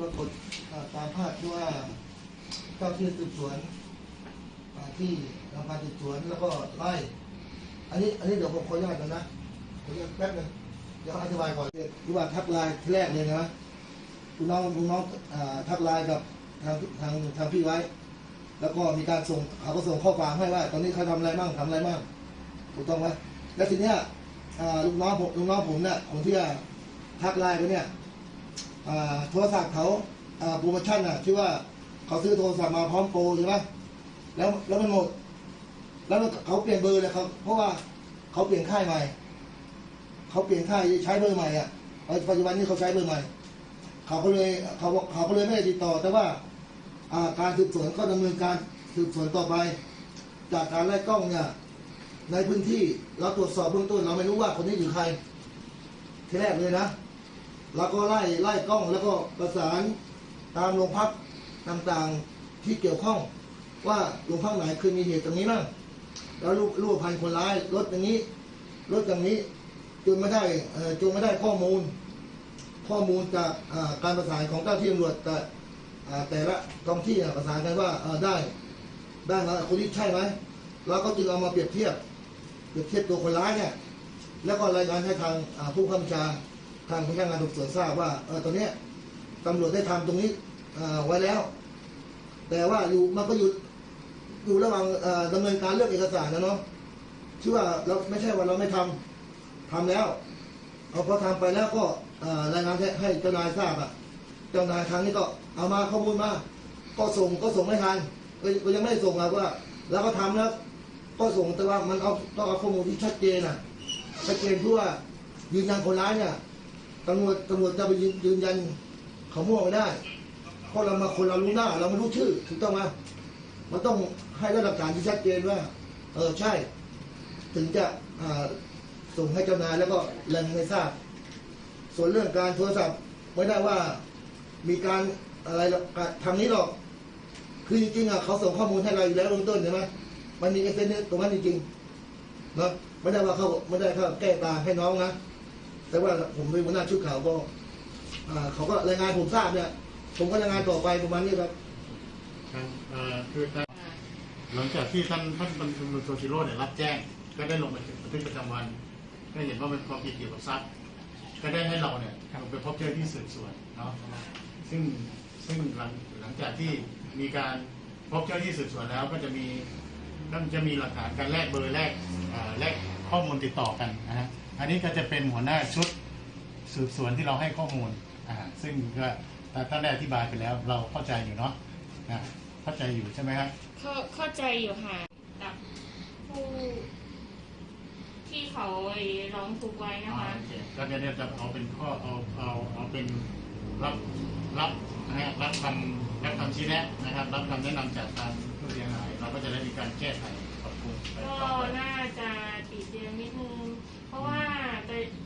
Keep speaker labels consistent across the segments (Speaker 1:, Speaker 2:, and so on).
Speaker 1: ปรากฏตามภาพที่ว่าเจ้าที่สืบสวนอ่าที่ทำการสืบสวนแล้วก็ไล่ อันนี้อันนี้เดี๋ยวผมขออนุญาตกันนะขออนุญาตแป๊บนึงเดี๋ยวอธิบายก่อนที่ว่าทักไลน์ที่แรกเลยนะคุณน้องคุณน้องทักไลน์กับทางทางทางพี่ไว้ แล้วก็มีการส่งเขาก็ส่งข้อความให้ว่า ตอนนี้เขาทำอะไรบ้างทำอะไรบ้างถูกต้องไหมแล้วทีเนี้ยลูกน้องผมลูกน้องผมเนี่ยของที่ทักไลน์ไปเนี่ย โทรศัพท์เขาโปรโมชั่นอะที่ว่าเขาซื้อโทรศัพท์มาพร้อมโปรใช่ไหมแล้วแล้วมันหมด แล้วเขาเปลี่ยนเบอร์เลยครับ เพราะว่าเขาเปลี่ยนค่ายใหม่เขาเปลี่ยนค่ายใช้เบอร์ใหม่อะปัจจุบันนี้เขาใช้เบอร์ใหม่เขาก็เลยเขาเขาก็เลยไม่ได้ติดต่อ แต่ว่าการสืบสวนก็ดำเนินการสืบสวนต่อไป จากการไล่กล้องเนี่ยในพื้นที่เราตรวจสอบเบื้องต้นเราไม่รู้ว่าคนนี้คือใครทีแรกเลยนะ เราก็ไล่ไล่กล้องแล้วก็ประสานตามโรงพักต่างๆที่เกี่ยวข้อง ว่าโรงพักไหนเคยมีเหตุตรงนี้บ้างแล้วรูปรูปพันคนร้ายรถอย่างนี้รถอย่างนี้จนไม่ได้จนไม่ได้ข้อมูล ข้อมูลจากาการประสานของเจ้าที่ตำรวจแต่แต่ละท้องที่ประสานกันว่าได้ได้แล้วคนนี้ใช่ไหมเราก็จึงเอามาเปรียบเทียบเปรียบเทียบตัวคนร้ายเนี่ยแล้วก็รายงานให้ทางผู้ข้าราชา ทางพนักงานสอบสวนทราบว่าเออตอนเนี้ยตำรวจได้ทำตรงนี้อไว้แล้ว แต่ว่าอยู่มันก็อยู่อยู่ระหว่างเอ่อดำเนินการเรื่องเอกสารนะเนาะชื่อว่าเราไม่ใช่ว่าเราไม่ทำทำแล้วเอาพอทำไปแล้วก็รายงานให้เจ้านายทราบอะเจ้านายครั้งนี้ก็เอามาข้อมูลมา ก็ส่งก็ส่งไม่ทันก็ยังไม่ได้ส่งอะว่า แล้วก็ทำแล้วก็ส่งแต่ว่ามันเอาต้องเอาข้อมูลที่ชัดเจนอะชัดเจนเพื่อว่ายืนยันคนร้ายเนี่ย ตำรวจตำรวจจะไปยืนยันเขามั่วไม่ได้เพราะเรามาคนเรารู้หน้า เราไม่รู้ชื่อถูกต้องไหมมันต้องให้ได้หลักฐานที่ชัดเจนว่า เออใช่ ถึงจะส่งให้เจ้านายแล้วก็รงานให้ทราบ ส่วนเรื่องการโทรศัพท์ไม่ได้ว่ามีการอะไรหรอกทำนี้หรอกคือจริงๆอะเขาส่งข้อมูลให้เราอยู่แล้วเบื้องต้นใช่ไหมมันมีเอเซนตรงนั้นจริงๆเนาะไม่ได้ว่าเขาไม่ได้เขาแก้ตาให้น้องนะ แต่ว่าผมเป็นหัวหน้าชุดข่าวก็อ่าเขาก็รายงานผมทราบเนี่ยผมก็รายงานต่อไปประมาณนี้ครับ
Speaker 2: ครับเอ่อคือท่านหลังจากที่ท่านท่านบรรทุนโซชิโร่เนี่ยรับแจ้ง ก็ได้ลงบันทึกประจำวันก็เห็นว่าเป็นความผิดเกี่ยวกับทรัพย์ก็ได้ให้เราเนี่ยลงไปพบเจ้าหน้าที่สืบสวนเนาะซึ่งซึ่งหลังหลังจากที่มีการพบเจ้าหน้าที่สืบสวนแล้วก็จะมีก็จะมีหลักฐานการแลกเบอร์แลกเอ่อแลก ข้อมูลติดต่อกันนะฮะอันนี้ก็จะเป็นหัวหน้าชุดสืบสวนที่เราให้ข้อมูลอ่าซึ่งก็ท่านได้อธิบายไปแล้ว เราเข้าใจอยู่เนาะนะเข้าใจอยู่ใช่ไหมครับ
Speaker 3: เข้าเข้าใจอยู่ค่ะกับผู้ที่เขาไอ้ร้องทุกข์ไว้นะคะ
Speaker 2: โอเคก็เดี๋ยวเนี่ยจะเอาเป็นข้อเอาเอาเอาเป็นรับรับนะฮะรับคำรับคำชี้แนะนะครับ รับคำแนะนำจากทางผู้เสียหาย เราก็จะได้มีการแก้ไขปรับปรุงไป
Speaker 3: ก็
Speaker 2: ต่อไป
Speaker 3: น่าจะติดเดือนนิดนึง เพราะว่า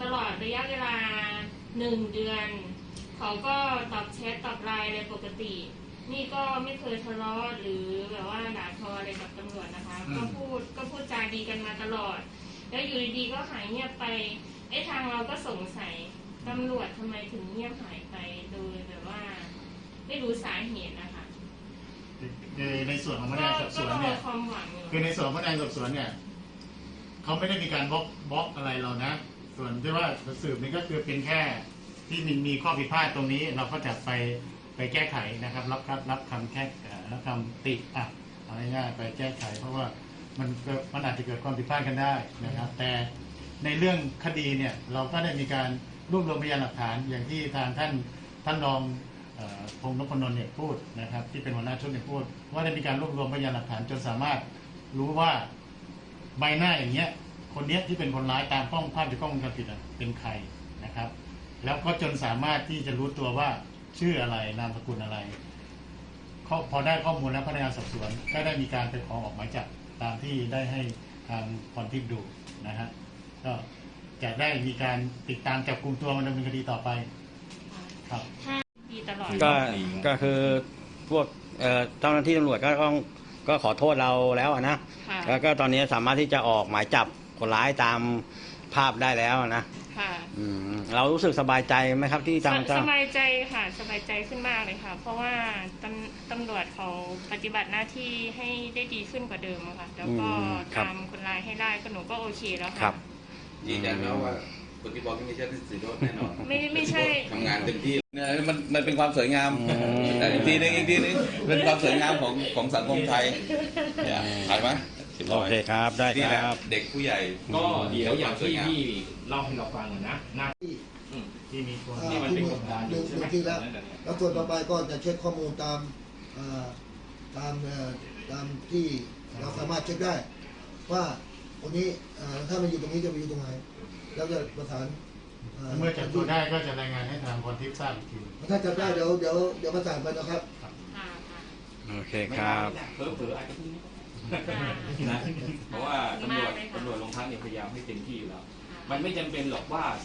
Speaker 3: ตลอดระยะเวลาหนึ่งเดือน เขาก็ตอบแชทตอบไลน์อะไรปกติ นี่ก็ไม่เคยทะเลาะหรือแบบว่าด่าทออะไรกับตำรวจนะคะ ก็พูดก็พูดจาดีกันมาตลอด แล้วอยู่ดีๆก็หายเงียบไปไอ้ทางเราก็สงสัยตำรวจทำไมถึงเงียบหายไปโดยแบบว่า ไม่รู้สาเหตุนะคะ
Speaker 2: ในในส่วนของพนัก
Speaker 3: ก็
Speaker 2: งานสอบส
Speaker 3: ก็
Speaker 2: วน
Speaker 3: รอ
Speaker 2: เนี่ย
Speaker 3: ความหวังอยู่
Speaker 2: คือในส่วนของพนักงานสอบสวนเนี่ยเขาไม่ได้มีการบล็อกบล็อกอะไรเรานะ ส่วนที่ว่าสืบนี่ก็คือเป็นแค่ที่มีมีข้อผิดพลาดตรงนี้ เราก็จะไปไปแก้ไขนะครับ รับรับรับคำแค่เอ่อรับคำติอะเอาง่ายๆไปแก้ไข เพราะว่ามันเกิดมันอาจจะเกิดความผิดพลาดกันได้นะครับ แต่ในเรื่องคดีเนี่ยเราก็ได้มีการรวบรวมพยานหลักฐานอย่างที่ทางท่านท่านรองเอ่อ พงษ์นพนนท์เนี่ยพูดนะครับ ที่เป็นหัวหน้าชุดเนี่ยพูด ว่าได้มีการรวบรวมพยานหลักฐานจนสามารถรู้ว่าใบหน้าอย่างเงี้ย คนเนี้ยที่เป็นคนร้ายตามกล้องภาพจากกล้องวงจรปิดเป็นใครนะครับ แล้วก็จนสามารถที่จะรู้ตัวว่าชื่ออะไรนามสกุลอะไรพอได้ข้อมูลแล้วพนักงานสอบสวนก็ได้มีการไปขอออกหมายจับตามที่ได้ให้ทางพรทิพย์ดูนะฮะก็จะได้มีการติดตามจับกลุ่มตัวมันดำเนินคดีต่อไป ครับ
Speaker 3: ถ้า ดีตลอด
Speaker 4: ก็ก็คือพวกเอ่อเจ้าหน้าที่ตำรวจก็ต้องก็ขอโทษเราแล้วอะนะ
Speaker 3: ค่ะ
Speaker 4: แล้วก็ตอนนี้สามารถที่จะออกหมายจับคนร้ายตามภาพได้แล้วนะ
Speaker 3: ค่ะ
Speaker 4: อืมเรารู้สึกสบายใจไหมครับที่ทาง
Speaker 3: ส
Speaker 4: เจ้า
Speaker 3: สบายใจค่ะสบายใจขึ้นมากเลยค่ะ เพราะว่าตำตำรวจเขาปฏิบัติหน้าที่ให้ได้ดีขึ้นกว่าเดิมอะค่ะ แล้วก็ตามคนร้ายให้ได้ก็หนูก็โอเคแล้ว
Speaker 4: ครั
Speaker 3: ค่ะ
Speaker 4: บ
Speaker 5: ยืนยันแล้วว่า คนที่บอกที่ไม่ใช่สิโรจน์แน่นอน
Speaker 3: ไม่ไม่ใช่
Speaker 5: ทำงานเต็มที่เนี่ยมันมันเป็นความสวยงาม
Speaker 4: อืม
Speaker 5: แต่อีกทีนึงอีกทีนึงเป็นความสวยงามของของสังคมไทยเนี่ยถ่ายไหมสิบ
Speaker 4: โอ
Speaker 5: ร้อย
Speaker 4: เคครับได้
Speaker 5: นี่
Speaker 4: ค
Speaker 5: แหละ
Speaker 4: รับ
Speaker 5: เด็กผู้ใหญ่
Speaker 6: ก็เดี๋ยวอย่างที่
Speaker 5: สวยงาม
Speaker 6: พี่เล่าให้เราฟังอะนะหน้า
Speaker 2: ที่มีคน
Speaker 1: อ่า
Speaker 6: ที่มันเป็นกบดานอ
Speaker 1: หนึ่
Speaker 6: ยู่
Speaker 1: ง
Speaker 6: ใช่
Speaker 1: ห
Speaker 6: ไหม
Speaker 1: นึ่งที่แล้ว
Speaker 6: นั่นแหละเนี่ย
Speaker 1: แล้วส่วนต่อไปก็จะเช็คข้อมูลตามอ่าตามเอ่อตามที่เราสามารถเช็คได้ ว่าคนนี้อ่าถ้ามันอยู่ตรงนี้จะไปอยู่ตรงไหน แล้วจะประสานอ่า
Speaker 2: เมื่อจับตัวได้ก็จะรายงานให้ทางพรทิพย์ทราบอีกที
Speaker 1: ถ้าจับได้เดี๋ยวเดี๋ยวเดี๋ยวประสานไปนะครับ
Speaker 3: ค่ะค่ะ
Speaker 4: โอเคครับ
Speaker 6: เผลอเผลอๆอาจจะพรุ่งนี้
Speaker 3: ค่ะ
Speaker 6: นะเพราะว่าตำรวจ
Speaker 3: มากเลยค่ะ
Speaker 6: ตำรวจโรงพักเนี่ยพยายามให้เต็มที่อยู่แล้ว
Speaker 3: ค่ะ
Speaker 6: มันไม่จำเป็นหรอกว่า